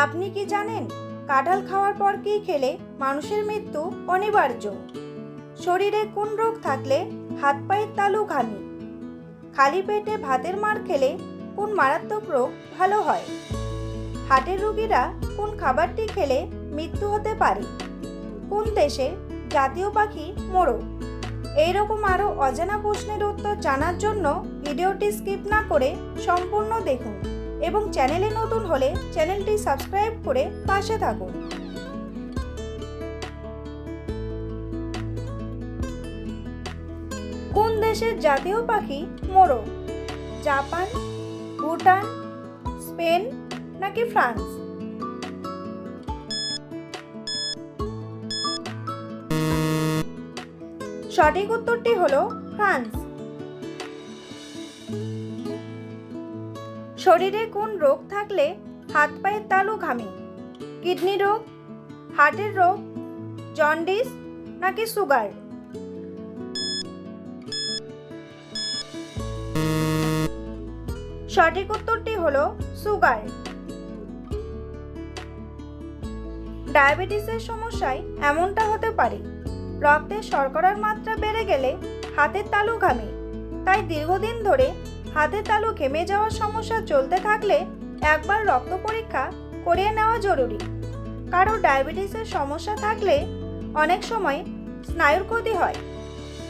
আপনি কি জানেন, কাঁঠাল খাওয়ার পর কি খেলে মানুষের মৃত্যু অনিবার্য? শরীরে কোন রোগ থাকলে হাত পায়ের তালু ঘামি? খালি পেটে ভাতের মার খেলে কোন মারাত্মক রোগ ভালো হয়? হাটের রোগীরা কোন খাবারটি খেলে মৃত্যু হতে পারে? কোন দেশে জাতীয় পাখি মোরগ এইরকম আরও অজানা প্রশ্নের উত্তর জানার জন্য ভিডিওটি স্কিপ না করে সম্পূর্ণ দেখুন। এবং চ্যানেলে নতুন হলে চ্যানেলটি সাবস্ক্রাইব করে পাশে থাকুন। কোন দেশের জাতীয় পাখি মোরগ? জাপান, ভুটান, স্পেন নাকি ফ্রান্স? সঠিক উত্তরটি হলো ফ্রান্স। শরীরে কোন রোগ থাকলে হাত পায়ের তালু ঘামে? কিডনি রোগ, হার্টের রোগ, জন্ডিস নাকি সুগার? সঠিক উত্তরটি হল সুগার। ডায়াবেটিসের সমস্যায় এমনটা হতে পারে, রক্তে শর্করার মাত্রা বেড়ে গেলে হাতের তালু ঘামে, তাই দীর্ঘদিন ধরে হাতের তালু ঘেমে যাওয়ার সমস্যা চলতে থাকলে একবার রক্ত পরীক্ষা করিয়ে নেওয়া জরুরি। কারও ডায়াবেটিসের সমস্যা থাকলে অনেক সময় স্নায়ুর ক্ষতি হয়।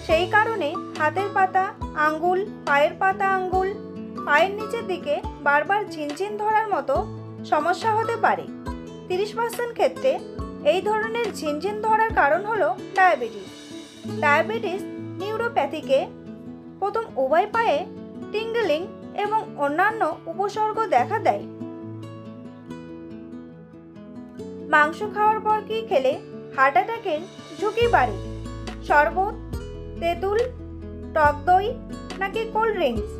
সেই কারণে হাতের পাতা, আঙ্গুল, পায়ের পাতা আঙ্গুল, পায়ের নিচের দিকে বারবার ঝিনঝিন ধরার মতো সমস্যা হতে পারে। তিরিশ পার্সেন্ট ক্ষেত্রে এই ধরনের ঝিনঝিন ধরার কারণ হলো ডায়াবেটিস। ডায়াবেটিস নিউরোপ্যাথিকে প্রথম উভয় পায়ে টিঙ্গলিং এবং অন্যান্য উপসর্গ দেখা দেয়। মাংস খাওয়ার পর কি খেলে? হার্ট অ্যাটাকের ঝুঁকি বাড়ে। শরবত, তেঁতুল, টক দই নাকি কোল্ড ড্রিঙ্কস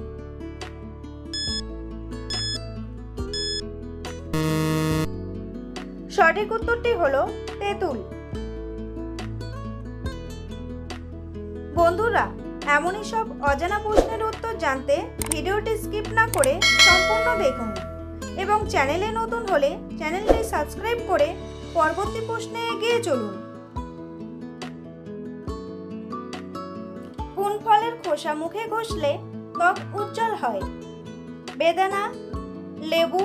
সঠিক উত্তরটি হলো তেঁতুল। বন্ধুরা এমনই সব অজানা প্রশ্নের উত্তর জানতে ভিডিওটি স্কিপ না করে সম্পূর্ণ দেখুন। এবং চ্যানেলে নতুন হলে চ্যানেলটি সাবস্ক্রাইব করে পরবর্তী প্রশ্নে এগিয়ে চলুন। কোন ফলের খোসা মুখে ঘষলে ত্বক উজ্জ্বল হয়? বেদানা, লেবু,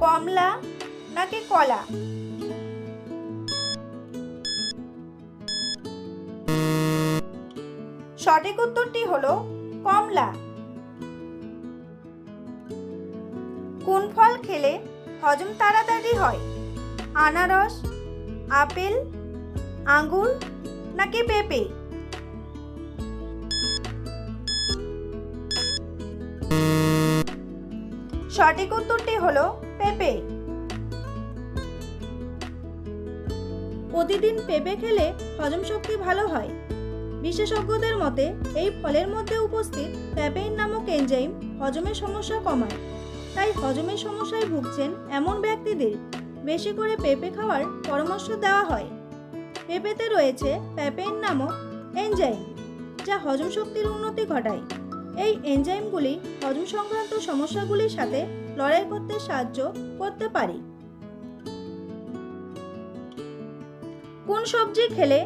কমলা নাকি কলা? সঠিক উত্তরটি হলো কমলা। কোন ফল খেলে হজম তাড়াতাড়ি হয়? আনারস, আপেল, আঙ্গুর নাকি পেঁপে? সঠিক উত্তরটি হলো পেঁপে। প্রতিদিন পেঁপে খেলে হজম শক্তি ভালো হয়। বিশেষজ্ঞদের মতে, এই ফলের মধ্যে উপস্থিত প্যাপেইন নামক এনজাইম হজমের সমস্যা কমায়। তাই হজমের সমস্যায় ভুগছেন এমন ব্যক্তিদের বেশি করে পেঁপে খাওয়ার পরামর্শ দেওয়া হয়। পেঁপেতে রয়েছে প্যাপেইন নামক এনজাইম, যা হজম শক্তির উন্নতি ঘটায়। এই এনজাইমগুলি হজম সংক্রান্ত সমস্যাগুলির সাথে লড়াই করতে সাহায্য করতে পারে। কোন সবজি খেলে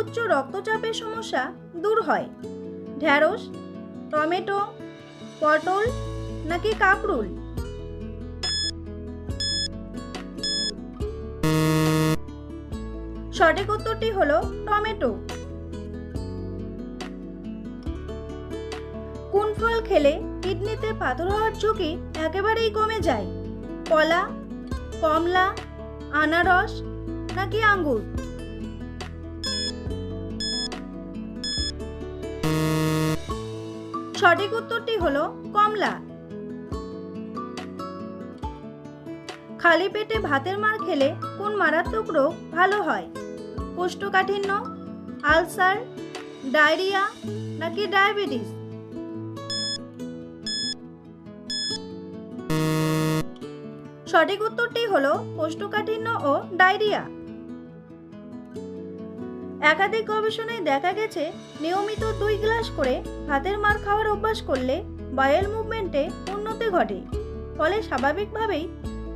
উচ্চ রক্তচাপের সমস্যা দূর হয়। ঢ্যাঁড়স, টমেটো, পটল নাকি কাকরুল? সঠিক উত্তরটি হলো টমেটো। কোন ফল খেলে কিডনিতে পাথর হওয়ার ঝুঁকি একেবারেই কমে যায়? কলা, কমলা, আনারস নাকি আঙ্গুর? সঠিক উত্তরটি হলো কমলা। খালি পেটে ভাতের মার খেলে কোন মারাত্মক রোগ ভালো হয়? কোষ্ঠকাঠিন্য, আলসার, ডায়রিয়া নাকি ডায়াবেটিস? সঠিক উত্তরটি হলো কোষ্ঠকাঠিন্য ও ডায়রিয়া। একাধিক গবেষণায় দেখা গেছে, নিয়মিত দুই গ্লাস করে ভাতের মার খাওয়ার অভ্যাস করলে বায়েল মুভমেন্টে উন্নতি ঘটে, ফলে স্বাভাবিকভাবেই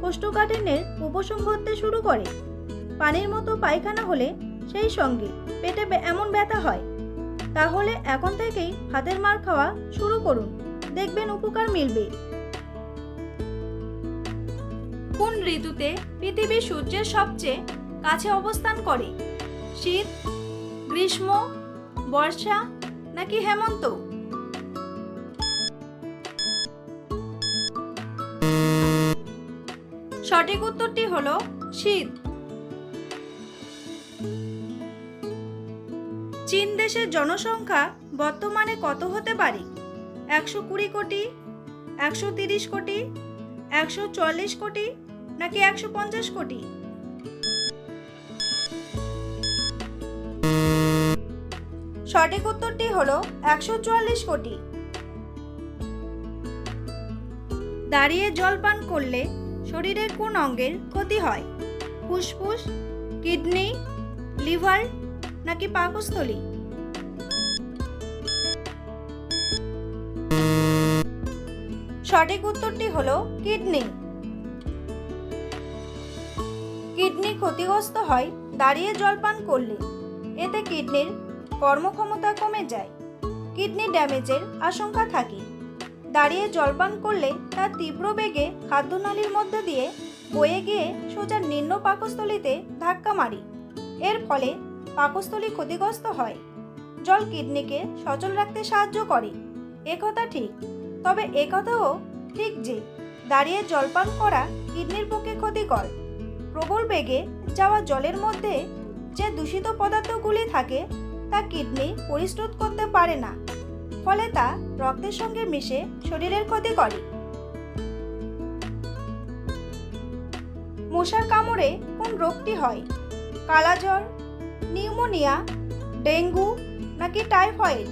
কোষ্ঠকাঠিন্যের উপশম ঘটতে শুরু করে। পানির মতো পায়খানা হলে সেই সঙ্গে পেটে এমন ব্যথা হয়। তাহলে এখন থেকেই হাতের মার খাওয়া শুরু করুন, দেখবেন উপকার মিলবে। কোন ঋতুতে পৃথিবী সূর্যের সবচেয়ে কাছে অবস্থান করে? শীত গ্রীষ্ম, বর্ষা নাকি হেমন্ত? সঠিক উত্তরটি হলো শীত। চীন দেশের জনসংখ্যা বর্তমানে কত হতে পারে? একশো কুড়ি কোটি, একশো তিরিশ কোটি, একশো চল্লিশ কোটি নাকি একশো পঞ্চাশ কোটি? সঠিক উত্তরটি হলো একশো চুয়াল্লিশ কোটি। দাঁড়িয়ে জল পান করলে শরীরের কোন অঙ্গের ক্ষতি হয়? ফুসফুস, কিডনি, লিভার নাকি পাকস্থলী? সঠিক উত্তরটি হলো কিডনি। কিডনি ক্ষতিগ্রস্ত হয়, দাঁড়িয়ে জল পান করলে। এতে কিডনির কর্মক্ষমতা কমে যায়। কিডনি ড্যামেজের আশঙ্কা থাকে। দাঁড়িয়ে জলপান করলে তার তীব্র বেগে খাদ্যনালীর মধ্যে দিয়ে বয়ে গিয়ে সোজা নিম্ন পাকস্থলীতে ধাক্কা মারি। এর ফলে পাকস্থলী ক্ষতিগ্রস্ত হয়। জল কিডনিকে সচল রাখতে সাহায্য করে। একথা ঠিক। তবে একথাও ঠিক যে, দাঁড়িয়ে জলপান করা কিডনির পক্ষে ক্ষতিকর। প্রবল বেগে যাওয়া জলের মধ্যে যে দূষিত পদার্থগুলি থাকে তা কিডনি পরিশ্রুত করতে পারে না। ফলে তা রক্তের সঙ্গে মিশে শরীরের ক্ষতি করে। মশার কামড়ে কোন রোগটি হয়? কালাজ্বর নিউমোনিয়া, ডেঙ্গু নাকি টাইফয়েড?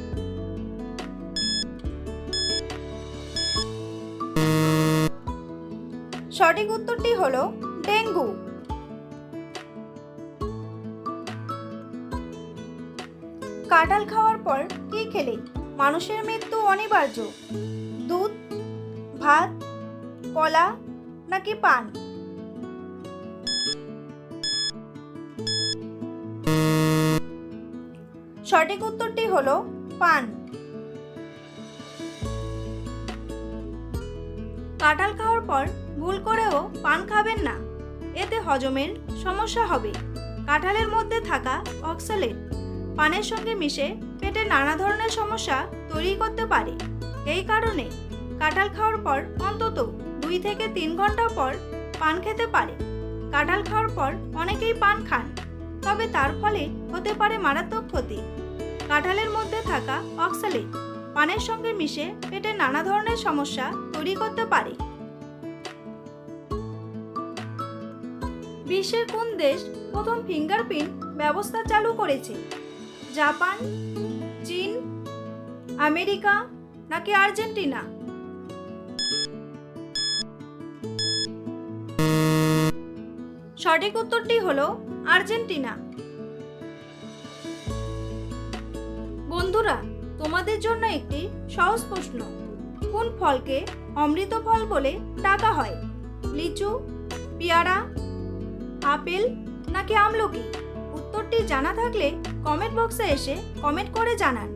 সঠিক উত্তরটি হলো ডেঙ্গু। কাঁঠাল খাওয়ার পর কি খেলে? মানুষের মৃত্যু অনিবার্য। দুধ, ভাত, কলা নাকি পান? সঠিক উত্তরটি হলো পান। কাঁঠাল খাওয়ার পর ভুল করেও পান খাবেন না। এতে হজমের সমস্যা হবে। কাঁঠালের মধ্যে থাকা অক্সালেট পানের সঙ্গে মিশে পেটে নানা ধরনের সমস্যা তৈরি করতে পারে। এই কারণে কাঁঠাল খাওয়ার পর অন্তত দুই থেকে তিন ঘণ্টা পর পান খেতে পারে। কাঁঠাল খাওয়ার পর অনেকেই পান খান, তবে তার ফলে হতে পারে মারাত্মক ক্ষতি। কাঁঠালের মধ্যে থাকা অক্সালেট পানের সঙ্গে মিশে পেটে নানা ধরনের সমস্যা তৈরি করতে পারে। বিশ্বের কোন দেশ প্রথম ফিঙ্গারপ্রিন্ট ব্যবস্থা চালু করেছে? জাপান, চীন, আমেরিকা নাকি আর্জেন্টিনা? সঠিক উত্তরটি হলো আর্জেন্টিনা। বন্ধুরা, তোমাদের জন্য একটি সহজ প্রশ্ন। কোন ফলকে অমৃত ফল বলে ডাকা হয়? লিচু, পেয়ারা, আপেল নাকি আমলকি? উত্তরটি জানা থাকলে কমেন্ট বক্সে এসে কমেন্ট করে জানান।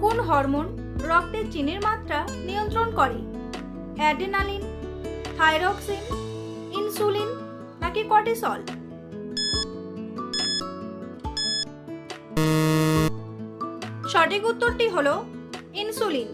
কোন হরমোন রক্তে চিনির মাত্রা নিয়ন্ত্রণ করে? অ্যাডেনালিন থাইরক্সিন, ইনসুলিন নাকি কর্টিসল? সঠিক উত্তরটি হলো ইনসুলিন।